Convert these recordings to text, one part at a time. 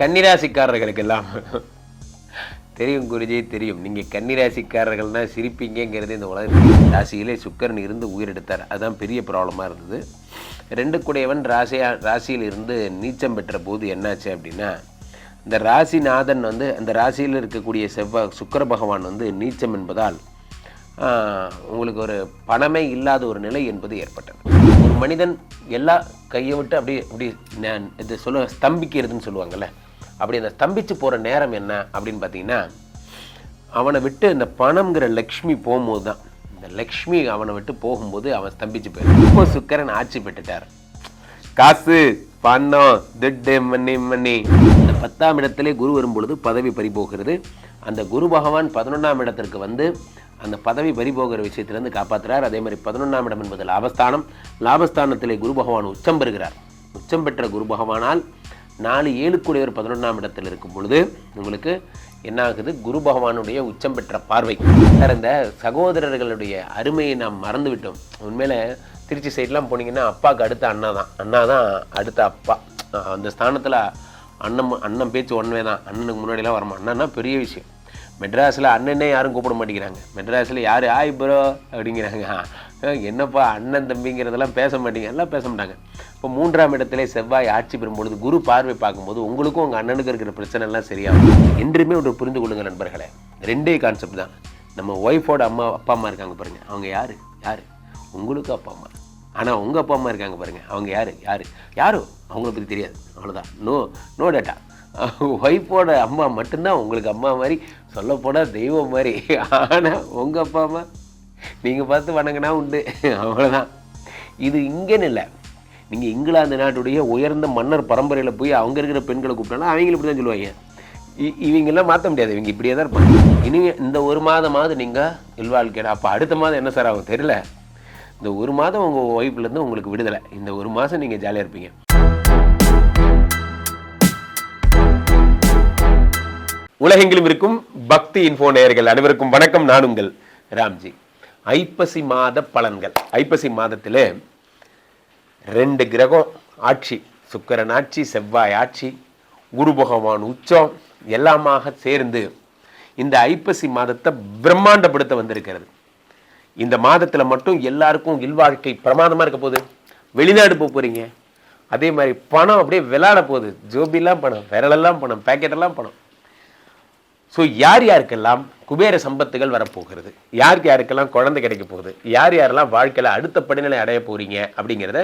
கன்னிராசிக்காரர்களுக்கு எல்லாம் தெரியும் குருஜி தெரியும். நீங்கள் கன்னிராசிக்காரர்கள்னா சிரிப்பீங்கிறது இந்த உலகத்தில் ராசியிலே சுக்கரன் இருந்து உயிரெடுத்தார். அதுதான் பெரிய ப்ராப்ளமாக இருந்தது. ரெண்டு குடையவன் ராசியா ராசியில் இருந்து நீச்சம் பெற்ற போது என்னாச்சு அப்படின்னா இந்த ராசிநாதன் வந்து அந்த ராசியில் இருக்கக்கூடிய செவ்வாய் சுக்கர பகவான் வந்து நீச்சம் என்பதால் உங்களுக்கு ஒரு பணமே இல்லாத ஒரு நிலை என்பது ஏற்பட்டது. ஒரு மனிதன் எல்லா கையை விட்டு அப்படியே அப்படி நான் இது சொல்ல ஸ்தம்பிக்கிறதுன்னு சொல்லுவாங்கள்ல அப்படி அந்த ஸ்தம்பிச்சு போகிற நேரம் என்ன அப்படின்னு பார்த்தீங்கன்னா அவனை விட்டு இந்த பணம்ங்கிற லக்ஷ்மி போகும்போது தான். இந்த லக்ஷ்மி அவனை விட்டு போகும்போது அவன் ஸ்தம்பிச்சு போயிடும் இப்போ சுக்கரன் ஆட்சி பெற்றுட்டார். காசு பணம் திட்டு மண்ணி மண்ணி இந்த பத்தாம் இடத்திலே குரு வரும்பொழுது பதவி பறி போகிறது அந்த குரு பகவான் பதினொன்றாம் இடத்திற்கு வந்து அந்த பதவி பறிபோகிற விஷயத்திலேருந்து காப்பாற்றுறார் அதே மாதிரி பதினொன்றாம் இடம் என்பது லாபஸ்தானம். லாபஸ்தானத்திலே குரு பகவான் உச்சம் பெறுகிறார். உச்சம் பெற்ற குரு பகவானால் நாலு ஏழுக்குடையவர் பதினொன்றாம் இடத்தில் இருக்கும் பொழுது உங்களுக்கு என்ன ஆகுது குரு பகவானுடைய உச்சம் பெற்ற பார்வை. சார் இந்த சகோதரர்களுடைய அருமையை நாம் மறந்து விட்டோம் உண்மையில திருச்சி சைட்லாம் போனீங்கன்னா அப்பாவுக்கு அடுத்த அண்ணா தான். அண்ணா தான் அடுத்த அப்பா. அந்த ஸ்தானத்தில் அண்ணன் அண்ணன் பேச்சு ஒன்றே தான் அண்ணனுக்கு முன்னாடிலாம் வரமா அண்ணன்னா பெரிய விஷயம். மெட்ராஸில் அண்ணனே யாரும் கூப்பிட மாட்டேங்கிறாங்க. மெட்ராஸில் யார் ஆய் ப்ரோ அப்படிங்கிறாங்க. என்னப்பா அண்ணன் தம்பிங்கிறதெல்லாம் பேச மாட்டீங்க. எல்லாம் பேச மாட்டாங்க. இப்போ மூன்றாம் இடத்திலே செவ்வாய் ஆட்சி பெறும் பொழுது குரு பார்வை பார்க்கும்போது உங்களுக்கும் உங்கள் அண்ணனுக்கு இருக்கிற பிரச்சனைலாம் சரியாகும். என்றுமே ஒன்று புரிந்து கொள்ளுங்க நண்பர்களே. ரெண்டே கான்செப்ட் தான். நம்ம ஒய்ஃபோட அம்மா அப்பா அம்மா இருக்காங்க பாருங்கள் அவங்க யார்? யார்? உங்களுக்கு அப்பா அம்மா. ஆனால் உங்கள் அப்பா அம்மா இருக்காங்க பாருங்கள் அவங்க யார்? யார்? யாரோ? அவங்கள பற்றி தெரியாது. அவ்வளோதான் நோ நோ டேட்டா ஒய்ஃபோட அம்மா மட்டும்தான் உங்களுக்கு அம்மா மாதிரி சொல்லப்போனால் தெய்வம் மாதிரி. ஆனால் உங்கள் அப்பா அம்மா? நீங்கள் பார்த்து வணங்கினா உண்டு. அவ்வளோதான் இது இங்கேன்னு இல்லை. நீங்கள் இங்கிலாந்து நாட்டுடைய உயர்ந்த மன்னர் பரம்பரையில் போய் அவங்க இருக்கிற பெண்களை கூப்பிட்டாலும் அவங்களும் இப்படி தான் சொல்லுவாங்க. இ- இவங்கெல்லாம் மாற்ற முடியாது. இவங்க இப்படியே தான் இருப்பாங்க. இனி இந்த ஒரு மாதமாவது நீங்கள் இல்வாழ்க்கையிட அப்போ அடுத்த மாதம் என்ன சார் ஆகும் தெரியல. இந்த ஒரு மாதம் உங்கள் ஒய்ஃப்லேருந்து உங்களுக்கு விடுதலை. இந்த ஒரு மாதம் நீங்கள் ஜாலியாக இருப்பீங்க. உலகெங்கிலும் இருக்கும் பக்தி இன்ஃபோ நேயர்கள் அனைவருக்கும் வணக்கம். நான் உங்கள் ராம்ஜி. ஐப்பசி மாத பலன்கள். ஐப்பசி மாதத்தில் ரெண்டு கிரகம் ஆட்சி சுக்கரன் ஆட்சி செவ்வாய் ஆட்சி குரு பகவான் உச்சம் எல்லாமாக சேர்ந்து இந்த ஐப்பசி மாதத்தை பிரம்மாண்டப்படுத்த வந்திருக்கிறது. இந்த மாதத்தில் மட்டும் எல்லாருக்கும் இல்வாழ்க்கை பிரமாதமாக இருக்க போகுது. வெளிநாடு போக போகிறீங்க அதே மாதிரி பணம் அப்படியே விளாட போகுது. ஜோபிலாம் பணம் விரலெல்லாம் பணம் பேக்கெட்டெல்லாம் பணம். ஸோ யார் யாருக்கெல்லாம் குபேர சம்பத்துகள் வரப்போகிறது? யாருக்கு யாருக்கெல்லாம் குழந்தை கிடைக்க போகுது? யார் யாரெல்லாம் வாழ்க்கையில் அடுத்த படிநிலை அடைய போகிறீங்க அப்படிங்கிறத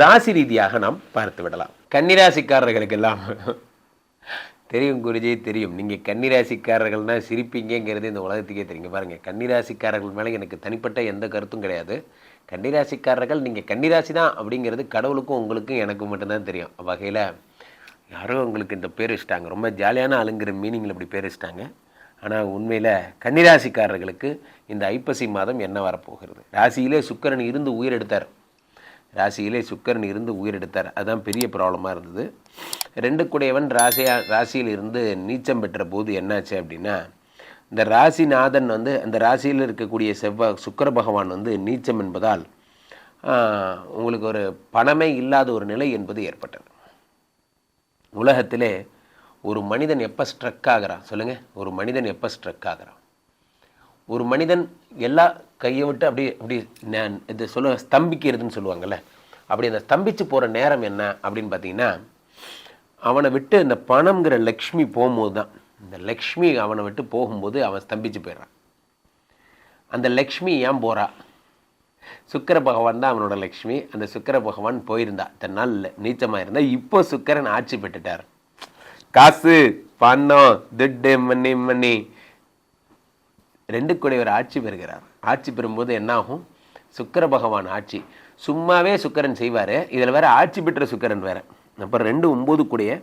ராசி ரீதியாக நாம் பார்த்து விடலாம். கன்னிராசிக்காரர்களுக்கெல்லாம் தெரியும் குருஜி தெரியும். நீங்கள் கன்னிராசிக்காரர்கள்னால் சிரிப்பீங்கிறது இந்த உலகத்துக்கே தெரியுங்க பாருங்கள் கன்னிராசிக்காரர்கள் மேலே எனக்கு தனிப்பட்ட எந்த கருத்தும் கிடையாது. கன்னிராசிக்காரர்கள் நீங்கள் கன்னிராசி தான் அப்படிங்கிறது கடவுளுக்கும் உங்களுக்கும் எனக்கும் மட்டும்தான் தெரியும். வகையில் யாரோ உங்களுக்கு இந்த பேர் வச்சிட்டாங்க. ரொம்ப ஜாலியான ஆளுங்கிற மீனிங்கில் இப்படி பேர் வச்சிட்டாங்க. ஆனால் உண்மையில் கன்னிராசிக்காரர்களுக்கு இந்த ஐப்பசி மாதம் என்ன வரப்போகிறது? ராசியிலே சுக்கரன் இருந்து உயிரெடுத்தார் ராசியிலே சுக்கரன் இருந்து உயிரெடுத்தார் அதுதான் பெரிய ப்ராப்ளமாக இருந்தது. ரெண்டு குடையவன் ராசியா ராசியில் இருந்து நீச்சம் பெற்ற போது என்னாச்சு அப்படின்னா இந்த ராசிநாதன் வந்து அந்த ராசியில் இருக்கக்கூடிய செவ்வாய் சுக்கர பகவான் வந்து நீச்சம் என்பதால் உங்களுக்கு ஒரு பணமே இல்லாத ஒரு நிலை என்பது ஏற்பட்டது. உலகத்திலே ஒரு மனிதன் எப்போ ஸ்ட்ரக் ஆகிறான்? சொல்லுங்கள் ஒரு மனிதன் எப்போ ஸ்ட்ரக் ஆகிறான்? ஒரு மனிதன் எல்லா கையை விட்டு அப்படி அப்படி நான் இது சொல்ல ஸ்தம்பிக்கிறதுன்னு சொல்லுவாங்கல்ல. அப்படி அந்த ஸ்தம்பிச்சு போகிற நேரம் என்ன அப்படின்னு பார்த்தீங்கன்னா அவனை விட்டு இந்த பணம்ங்கிற லக்ஷ்மி போகும்போது தான் இந்த லக்ஷ்மி அவனை விட்டு போகும்போது அவன் ஸ்தம்பிச்சு போயிடுறான். அந்த லக்ஷ்மி ஏன் போகிறா சுக்கர பகவான் தான் அவனோட லக்ஷ்மி. அந்த சுக்கர பகவான் போயிருந்தா. தன்னால் நீச்சமாக இருந்தா இப்போ சுக்கரன் ஆட்சி பெற்றுட்டார். காசு பணம் துட்டு மண்ணி மண்ணி ரெண்டு கூடையவர் ஆட்சி பெறுகிறார். ஆட்சி பெறும்போது என்னாகும்? சுக்கர பகவான் ஆட்சி. சும்மாவே சுக்கரன் செய்வார். இதில் வேற ஆட்சி பெற்ற சுக்கரன் வேற. அப்புறம் ரெண்டு ஒம்பது கூடிய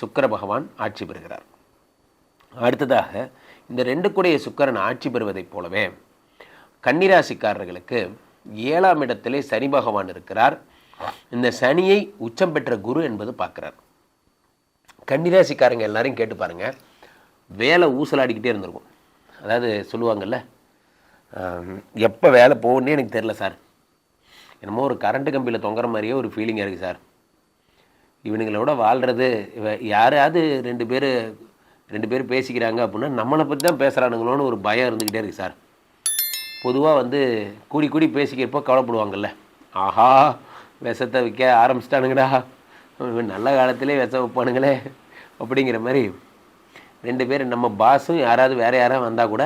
சுக்கர பகவான் ஆட்சி பெறுகிறார். அடுத்ததாக இந்த ரெண்டு கூடைய சுக்கரன் ஆட்சி பெறுவதைப் போலவே கன்னிராசிக்காரர்களுக்கு ஏழாம் இடத்திலே சனி பகவான் இருக்கிறார். இந்த சனியை உச்சம் பெற்ற குரு என்பது பார்க்குறார். கன்னிராசிக்காரங்க எல்லாரையும் கேட்டு பாருங்கள் வேலை ஊசலாடிக்கிட்டே இருந்திருக்கும். அதாவது சொல்லுவாங்கல்ல எப்போ வேலை போகணுன்னே எனக்கு தெரில சார். என்னமோ ஒரு கரண்ட்டு கம்பியில் தொங்குற மாதிரியே ஒரு ஃபீலிங்காக இருக்குது சார். இவனுங்களோட வாழ்கிறது இவ யாராவது ரெண்டு பேர் ரெண்டு பேர் பேசிக்கிறாங்க அப்படின்னா நம்மளை பற்றி தான் பேசுகிறானுங்களோன்னு ஒரு பயம் இருந்துக்கிட்டே இருக்குது சார். பொதுவாக வந்து கூடி கூடி பேசிக்கிறப்போ கவலைப்படுவாங்கல்ல. ஆஹா விஷத்தை விற்க ஆரம்பிச்சிட்டானுங்கடா. நல்ல காலத்திலே விஷம் வைப்பானுங்களே அப்படிங்கிற மாதிரி. ரெண்டு பேரும் நம்ம பாஸும் யாராவது வேறு யாராவது வந்தால் கூட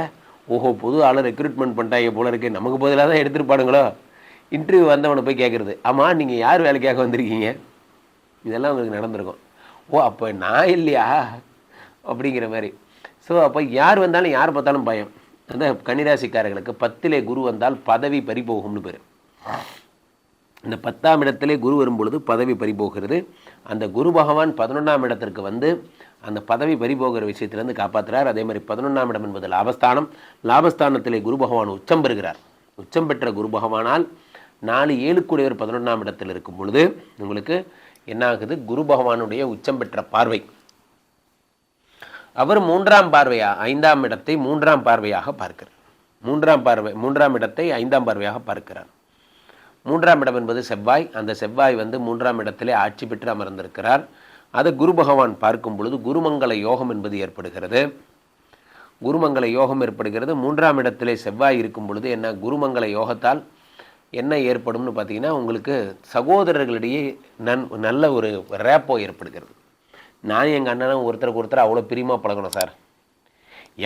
ஓஹோ புது ஆளை ரெக்ரூட்மெண்ட் பண்ணிட்டாங்க போல இருக்கு நமக்கு பதிலாக தான் எடுத்துருப்பானுங்களோ. இன்டர்வியூ வந்தவனை போய் கேட்குறது ஆமாம் நீங்கள் யார் வேலைக்காக வந்திருக்கீங்க? இதெல்லாம் உங்களுக்கு நடந்திருக்கும். ஓ அப்போ நான் இல்லையா? அப்படிங்கிற மாதிரி. ஸோ அப்போ யார் வந்தாலும் யார் பார்த்தாலும் பயம். அந்த கன்னிராசிக்காரர்களுக்கு பத்திலே குரு வந்தால் பதவி பறிபோகும்னு பேர். இந்த பத்தாம் இடத்திலே குரு வரும்பொழுது பதவி பறிபோகிறது. அந்த குரு பகவான் பதினொன்றாம் இடத்திற்கு வந்து அந்த பதவி பறிபோகிற விஷயத்திலேருந்து காப்பாற்றுறார் அதே மாதிரி பதினொன்றாம் இடம் என்பது லாபஸ்தானம். லாபஸ்தானத்திலே குரு பகவான் உச்சம் பெறுகிறார். உச்சம் பெற்ற குரு பகவானால் நாலு ஏழுக்குடையவர் பதினொன்றாம் இடத்தில் இருக்கும் பொழுது உங்களுக்கு என்ன ஆகுது குரு பகவானுடைய உச்சம் பெற்ற பார்வை. அவர் மூன்றாம் பார்வையா ஐந்தாம் இடத்தை மூன்றாம் பார்வையாக பார்க்கிறார். மூன்றாம் பார்வை மூன்றாம் இடத்தை ஐந்தாம் பார்வையாக பார்க்கிறார். மூன்றாம் இடம் என்பது செவ்வாய். அந்த செவ்வாய் வந்து மூன்றாம் இடத்திலே ஆட்சி பெற்று அமர்ந்திருக்கிறார். அதை குரு பகவான் பார்க்கும் பொழுது குருமங்கல யோகம் என்பது ஏற்படுகிறது. குருமங்கல யோகம் ஏற்படுகிறது. மூன்றாம் இடத்திலே செவ்வாய் இருக்கும் பொழுது என்ன குருமங்கல யோகத்தால் என்ன ஏற்படும்னு பார்த்தீங்கன்னா உங்களுக்கு சகோதரர்களிடையே நன் நல்ல ஒரு ரேப்போ ஏற்படுகிறது. நான் எங்கள் அண்ணனும் ஒருத்தருக்கு ஒருத்தர் அவ்வளோ பிரியமாக பழகணும் சார்.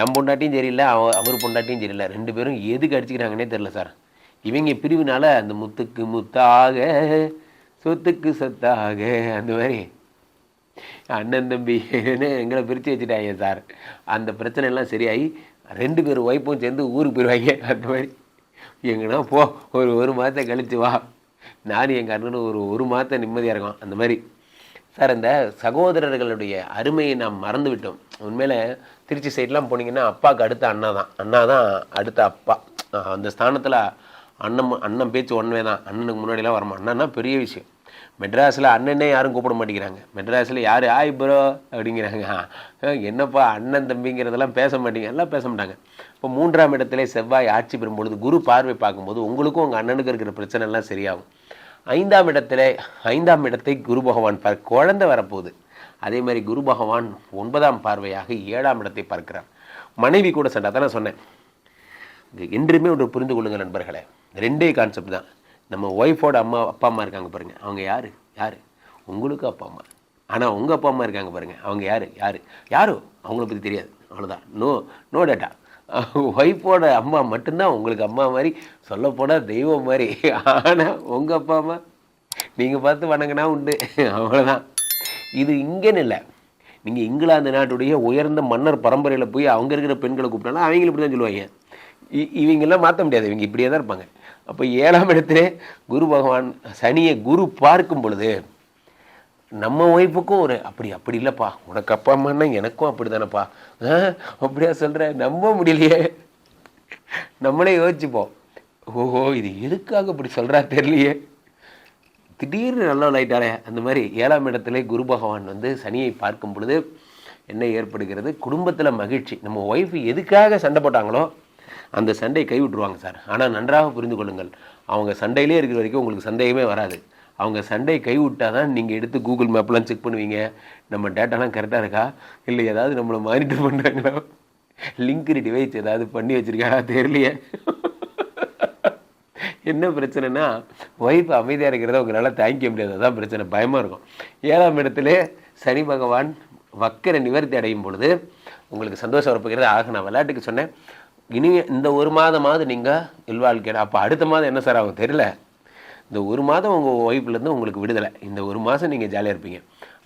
என் பொண்டாட்டியும் சரியில்லை அவ அவர் பொண்டாட்டியும் சரியில்லை. ரெண்டு பேரும் எதுக்கு அடிச்சுக்கிறாங்கன்னே தெரில சார். இவங்க பிரிவினால அந்த முத்துக்கு முத்தாக சொத்துக்கு சொத்தாக அந்த மாதிரி. அண்ணன் தம்பின்னு எங்களை பிரித்து வச்சுட்டாங்க சார். அந்த பிரச்சனை எல்லாம் சரியாகி ரெண்டு பேர் ஒய்ஃபும் சேர்ந்து ஊருக்கு போயிடுவாங்க அந்த மாதிரி. எங்கன்னா போ ஒரு ஒரு மாதத்தை கழிச்சு வா. நானும் எங்கள் அண்ணனும் ஒரு ஒரு மாதத்தை நிம்மதியாக இருக்கும் அந்த மாதிரி. சார் இந்த சகோதரர்களுடைய அருமையை நாம் மறந்து விட்டோம் உண்மையில் திருச்சி சைட்லாம் போனீங்கன்னா அப்பாவுக்கு அடுத்த அண்ணா தான். அண்ணா தான் அடுத்த அப்பா. அந்த ஸ்தானத்தில் அண்ணன் அண்ணன் பேச்சு ஒன்வே தான். அண்ணனுக்கு முன்னாடிலாம் வரமா அண்ணன்னா பெரிய விஷயம். மெட்ராஸில் அண்ணனே யாரும் கூப்பிட மாட்டேங்கிறாங்க. மெட்ராஸில் யார் ஆய் ப்ரோ அப்படிங்கிறாங்க. என்னப்பா அண்ணன் தம்பிங்கிறதெல்லாம் பேச மாட்டேங்க. எல்லாம் பேச மாட்டாங்க. இப்போ மூன்றாம் இடத்துல செவ்வாய் ஆட்சி பெறும் பொழுது குரு பார்வை பார்க்கும்போது உங்களுக்கும் உங்கள் அண்ணனுக்கு இருக்கிற பிரச்சனை எல்லாம் சரியாகும். ஐந்தாம் இடத்துல ஐந்தாம் இடத்தை குரு பகவான் பார் குழந்தை வரப்போகுது. அதே மாதிரி குரு பகவான் ஒன்பதாம் பார்வையாக ஏழாம் இடத்தை பார்க்கிறார். மனைவி கூட சண்டை தான் சொன்னேன். இது என்றுமே ஒன்று புரிந்து கொள்ளுங்கள் நண்பர்களே. ரெண்டே கான்செப்ட் தான். நம்ம ஒய்ஃபோட அம்மா அப்பா அம்மா இருக்காங்க பாருங்கள் அவங்க யார்? யார்? உங்களுக்கு அப்பா அம்மா. ஆனால் உங்கள் அப்பா அம்மா இருக்காங்க பாருங்கள் அவங்க யார்? யார்? யாரோ? அவங்கள பற்றி தெரியாது. அவ்வளோதான் நோ நோ டேட்டா ஒய்ஃபோட அம்மா மட்டும்தான் உங்களுக்கு அம்மா மாதிரி சொல்லப்போனால் தெய்வம் மாதிரி. ஆனால் உங்கள் அப்பா அம்மா நீங்கள் பார்த்து வணங்கினா உண்டு. அவ்வளோதான் இது இங்கேன்னு இல்லை. நீங்கள் இங்கிலாந்து நாட்டுடைய உயர்ந்த மன்னர் பரம்பரையில் போய் அவங்க இருக்கிற பெண்களை கூப்பிட்டாலும் அவங்களும் இப்படி தான் சொல்லுவாங்க. இ- இவங்கெல்லாம் மாற்ற முடியாது. இவங்க இப்படியே தான் இருப்பாங்க. அப்போ ஏழாம் இடத்துல குரு பகவான் சனியை குரு பார்க்கும் பொழுது நம்ம ஒய்ஃபுக்கும் ஒரு அப்படி அப்படி இல்லைப்பா. உனக்கு அப்பா அம்மான்னா எனக்கும் அப்படி தானேப்பா அப்படியா சொல்கிற நம்ப முடியலையே. நம்மளே யோசிச்சுப்போம். ஓஹோ இது எதுக்காக இப்படி சொல்கிறா தெரியலையே. திடீர்னு நல்ல லைட்டாலே அந்த மாதிரி ஏழாம் இடத்துல குரு பகவான் வந்து சனியை பார்க்கும் பொழுது என்ன ஏற்படுகிறது? குடும்பத்தில் மகிழ்ச்சி. நம்ம ஒய்ஃப் எதுக்காக சண்டை போட்டாங்களோ அந்த சண்டையை கை விட்டுருவாங்க சார். ஆனால் நன்றாக புரிந்து கொள்ளுங்கள். அவங்க சண்டையிலே இருக்கிற வரைக்கும் உங்களுக்கு சந்தேகமே வராது. அவங்க சண்டையை கைவிட்டால் தான் நீங்கள் எடுத்து கூகுள் மேப்லாம் செக் பண்ணுவீங்க. நம்ம டேட்டாலாம் கரெக்டாக இருக்கா? இல்லை ஏதாவது நம்மளை மானிட்டர் பண்ணுறாங்களா லிங்க்டு டிவைஸ் ஏதாவது பண்ணி வச்சுருக்காரா தெரியலையே. என்ன பிரச்சனைனா ஒய்ஃப் அமைதியாக இருக்கிறத உங்களால் தாங்கிக்க முடியாது அதான் பிரச்சனை. பயமாக இருக்கும். ஏழாம் இடத்துல சனி பகவான் வக்கர நிவர்த்தி அடையும் பொழுது உங்களுக்கு சந்தோஷம் வரப்போகிறது. ஆக நான் விளையாட்டுக்கு சொன்னேன். இனி இந்த ஒரு மாதமாவது நீங்கள் இல்வாழ்க்கையிட அப்போ அடுத்த மாதம் என்ன சார் ஆகும்? தெரியல. இந்த ஒரு மாதம் உங்கள் ஒய்ஃப்லேருந்து உங்களுக்கு விடுதலை. இந்த ஒரு மாதம் நீங்கள் ஜாலியாக இருப்பீங்க.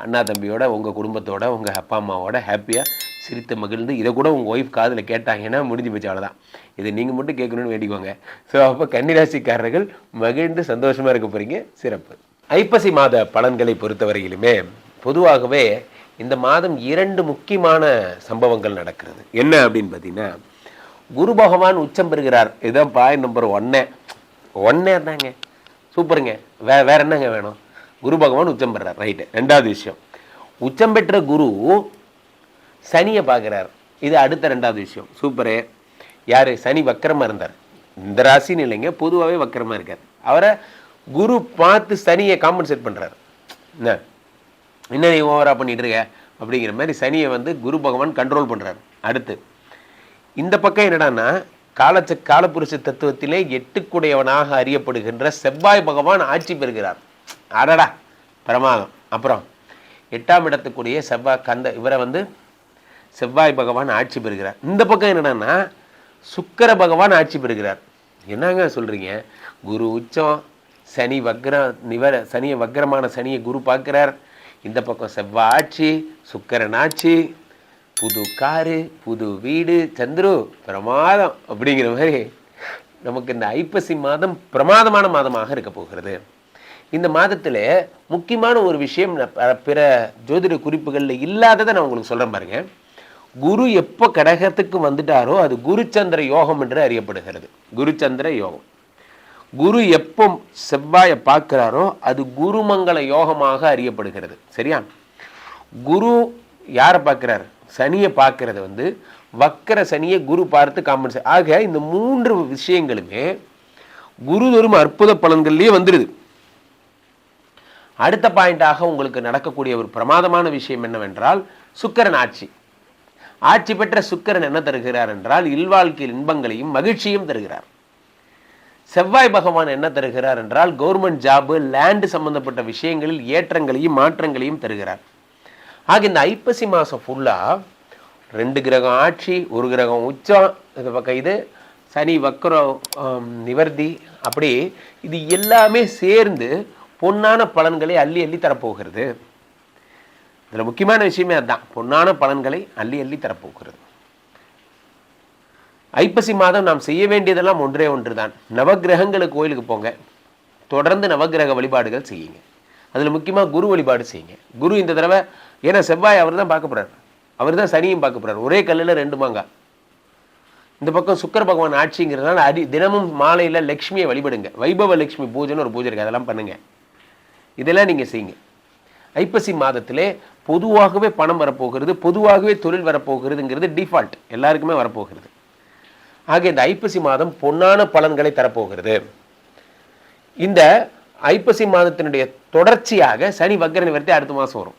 அண்ணா தம்பியோட உங்கள் குடும்பத்தோட உங்கள் அப்பா அம்மாவோட ஹாப்பியாக சிரித்து மகிழ்ந்து இதை கூட உங்கள் ஒய்ஃப் காதில் கேட்டாங்கன்னா முடிஞ்சு போச்சு அவ்வளோதான் இதை நீங்கள் மட்டும் கேட்கணும்னு வேண்டிக்கோங்க. ஸோ அப்போ கன்னிராசிக்காரர்கள் மகிழ்ந்து சந்தோஷமாக இருக்க போகிறீங்க சிறப்பு. ஐப்பசி மாத பலன்களை பொறுத்தவரையிலுமே பொதுவாகவே இந்த மாதம் இரண்டு முக்கியமான சம்பவங்கள் நடக்கிறது. என்ன அப்படின்னு பார்த்தீங்கன்னா குரு பகவான் உச்சம் பெறுகிறார். இதுதான் பாயிண்ட் நம்பர் ஒன்னே ஒன்னே தாங்க சூப்பருங்க. வே வேற என்னங்க வேணும்? குரு பகவான் உச்சம் பெறார். ரைட்டு ரெண்டாவது விஷயம். உச்சம் பெற்ற குரு சனியை பார்க்குறார். இது அடுத்த ரெண்டாவது விஷயம். சூப்பரு யார்? சனி வக்கரமாக இருந்தார். இந்த ராசின்னு இல்லைங்க. பொதுவாகவே வக்கரமாக இருக்கார். அவரை குரு பார்த்து சனியை காம்பன்சேட் பண்ணுறாரு என்ன? என்ன நீ ஓவராக பண்ணிகிட்டு இருக்க? அப்படிங்கிற மாதிரி சனியை வந்து குரு பகவான் கண்ட்ரோல் பண்ணுறாரு அடுத்து இந்த பக்கம் என்னடான்னா காலத்து காலப்புருஷ தத்துவத்திலே எட்டுக்குடையவனாக அறியப்படுகின்ற செவ்வாய் பகவான் ஆட்சி பெறுகிறார். அடடா பிரமாதம். அப்புறம் எட்டாம் இடத்துக்குரிய செவ்வாய் கந்த இவரை வந்து செவ்வாய் பகவான் ஆட்சி பெறுகிறார். இந்த பக்கம் என்னென்னா சுக்கர பகவான் ஆட்சி பெறுகிறார். என்னங்க சொல்கிறீங்க குரு உச்சம் சனி வக்ர நிவர சனியை வக்ரமான சனியை குரு பார்க்குறார். இந்த பக்கம் செவ்வாய் ஆட்சி சுக்கரன் ஆட்சி புது காரு புது வீடு சந்துரு பிரமாதம் அப்படிங்கிற மாதிரி நமக்கு இந்த ஐப்பசி மாதம் பிரமாதமான மாதமாக இருக்க போகிறது. இந்த மாதத்தில் முக்கியமான ஒரு விஷயம் ப- பிற ஜோதிட குறிப்புகளில் இல்லாததை நான் உங்களுக்கு சொல்கிறேன் பாருங்க. குரு எப்போ கடகத்துக்கு வந்துட்டாரோ அது குருச்சந்திர யோகம் என்று அறியப்படுகிறது. குருச்சந்திர யோகம். குரு எப்போ செவ்வாயை பார்க்கிறாரோ அது குருமங்கள யோகமாக அறியப்படுகிறது. சரியா? குரு யாரை பார்க்குறாரு? சனியை பார்க்கறது வந்து வக்கர சனியை குரு பார்த்து காம்பன்சேட் ஆக இந்த மூன்று விஷயங்களுமே குரு தரும் அற்புத பலன்கள்லேயே வந்துடுது அடுத்த பாயிண்டாக உங்களுக்கு நடக்கக்கூடிய ஒரு பிரமாதமான விஷயம் என்னவென்றால் சுக்கரன் ஆட்சி. ஆட்சி பெற்ற சுக்கரன் என்ன தருகிறார் என்றால் இல்வாழ்க்கையில் இன்பங்களையும் மகிழ்ச்சியும் தருகிறார். செவ்வாய் பகவான் என்ன தருகிறார் என்றால் கவர்மெண்ட் ஜாபு லேண்ட் சம்பந்தப்பட்ட விஷயங்களில் ஏற்றங்களையும் மாற்றங்களையும் தருகிறார். ஆக இந்த ஐப்பசி மாதம் ஃபுல்லாக ரெண்டு கிரகம் ஆட்சி ஒரு கிரகம் உச்சம் இது பக்கம் இது சனி வக்கரம் நிவர்த்தி அப்படி இது எல்லாமே சேர்ந்து பொன்னான பலன்களை அள்ளி அள்ளி தரப்போகிறது. இதில் முக்கியமான விஷயமே அதுதான். பொன்னான பலன்களை அள்ளி அள்ளி தரப்போகிறது. ஐப்பசி மாதம் நாம் செய்ய வேண்டியதெல்லாம் ஒன்றே ஒன்று தான் நவகிரகங்களுக்கு கோயிலுக்கு போங்க. தொடர்ந்து நவக்கிரக வழிபாடுகள் செய்யுங்க. அதில் முக்கியமாக குரு வழிபாடு செய்யுங்க. குரு இந்த தடவை ஏன்னா செவ்வாய் அவர் தான் பார்க்க போகிறார் அவர் தான் சனியும் பார்க்க போகிறார் ஒரே கல்லில் ரெண்டு மாங்கா. இந்த பக்கம் சுக்கர பகவான் ஆட்சிங்கிறதுனால அடி தினமும் மாலையில் லக்ஷ்மியை வழிபடுங்க. வைபவ லக்ஷ்மி பூஜைன்னு ஒரு பூஜை இருக்குது அதெல்லாம் பண்ணுங்கள் இதெல்லாம் நீங்கள் செய்யுங்க. ஐப்பசி மாதத்திலே பொதுவாகவே பணம் வரப்போகிறது பொதுவாகவே தொழில் வரப்போகிறதுங்கிறது டிஃபால்ட் எல்லாருக்குமே வரப்போகிறது. ஆக இந்த ஐப்பசி மாதம் பொன்னான பலன்களை தரப்போகிறது. இந்த ஐப்பசி மாதத்தினுடைய தொடர்ச்சியாக சனி வக்கர நிவர்த்தி அடுத்த மாதம் வரும்.